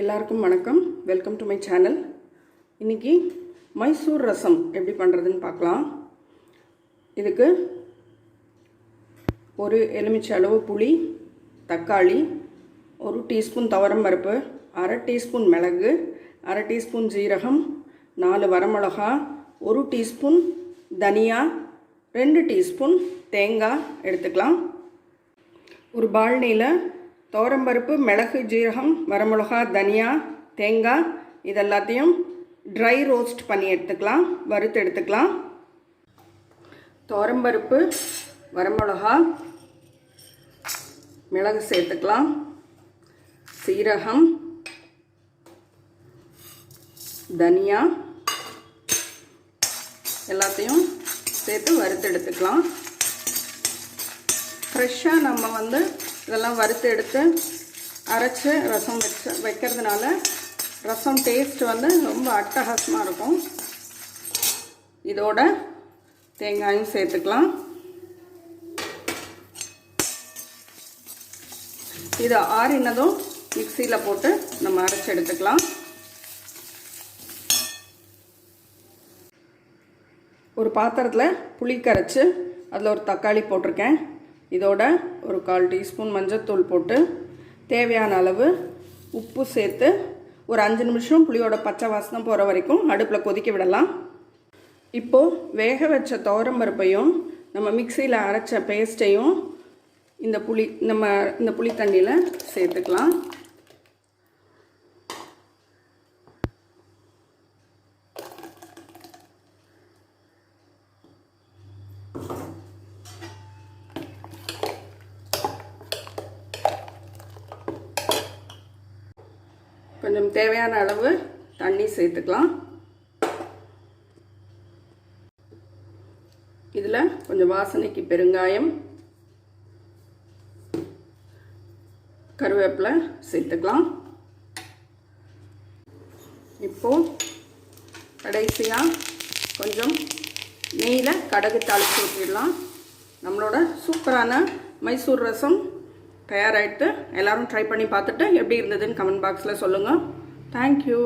எல்லாருக்கும் வணக்கம். Welcome to my channel இன்றைக்கி மைசூர் ரசம் எப்படி பண்ணுறதுன்னு பார்க்கலாம். இதுக்கு ஒரு எலுமிச்சை அளவு புளி தக்காளி ஒரு டீஸ்பூன் துவரம் பருப்பு அரை டீஸ்பூன் மிளகு அரை டீஸ்பூன் ஜீரகம் நாலு வரமிளகா ஒரு டீஸ்பூன் தனியா ரெண்டு டீஸ்பூன் தேங்காய் எடுத்துக்கலாம். ஒரு பால்னியில் துவரம்பருப்பு மிளகு ஜீரகம் வரமிளகா தனியா தேங்காய் இதெல்லாத்தையும் ட்ரை ரோஸ்ட் பண்ணி எடுத்துக்கலாம் வறுத்து எடுத்துக்கலாம். துவரம்பருப்பு வரமிளகா மிளகு சேர்த்துக்கலாம். சீரகம் தனியா எல்லாத்தையும் சேர்த்து வறுத்து எடுத்துக்கலாம். ஃப்ரெஷ்ஷாக நம்ம வந்து இதெல்லாம் வறுத்து எடுத்து அரைச்சி ரசம் வச்சு வைக்கிறதுனால ரசம் டேஸ்ட் வந்து ரொம்ப அட்டகாசமாக இருக்கும். இதோட தேங்காயும் சேர்த்துக்கலாம். இது ஆறினதும் மிக்சியில் போட்டு நம்ம அரைச்சி எடுத்துக்கலாம். ஒரு பாத்திரத்தில் புளி கரைச்சி அதில் ஒரு தக்காளி போட்டிருக்கேன். இதோட ஒரு கால் டீஸ்பூன் மஞ்சத்தூள் போட்டு தேவையான அளவு உப்பு சேர்த்து ஒரு அஞ்சு நிமிஷம் புளியோட பச்சை வாசனம் போகிற வரைக்கும் அடுப்பில் கொதிக்க விடலாம். இப்போது வேக வச்ச துவரம்பருப்பையும் நம்ம மிக்சியில் அரைச்ச பேஸ்ட்டையும் இந்த புளி நம்ம இந்த புளி தண்ணியில் சேர்த்துக்கலாம். கொஞ்சம் தேவையான அளவு தண்ணி சேர்த்துக்கலாம். இதில் கொஞ்சம் வாசனைக்கு பெருங்காயம் கருவேப்பிலை சேர்த்துக்கலாம். இப்போது கடைசியாக கொஞ்சம் நெய்யில் கடுகு தாளித்து ஊற்றிடலாம் நம்மளோட சூப்பரான மைசூர் ரசம் தயாராகிட்டு எல்லோரும் ட்ரை பண்ணி பார்த்துட்டு எப்படி இருந்ததுன்னு கமெண்ட் பாக்ஸில் சொல்லுங்கள் தேங்க்யூ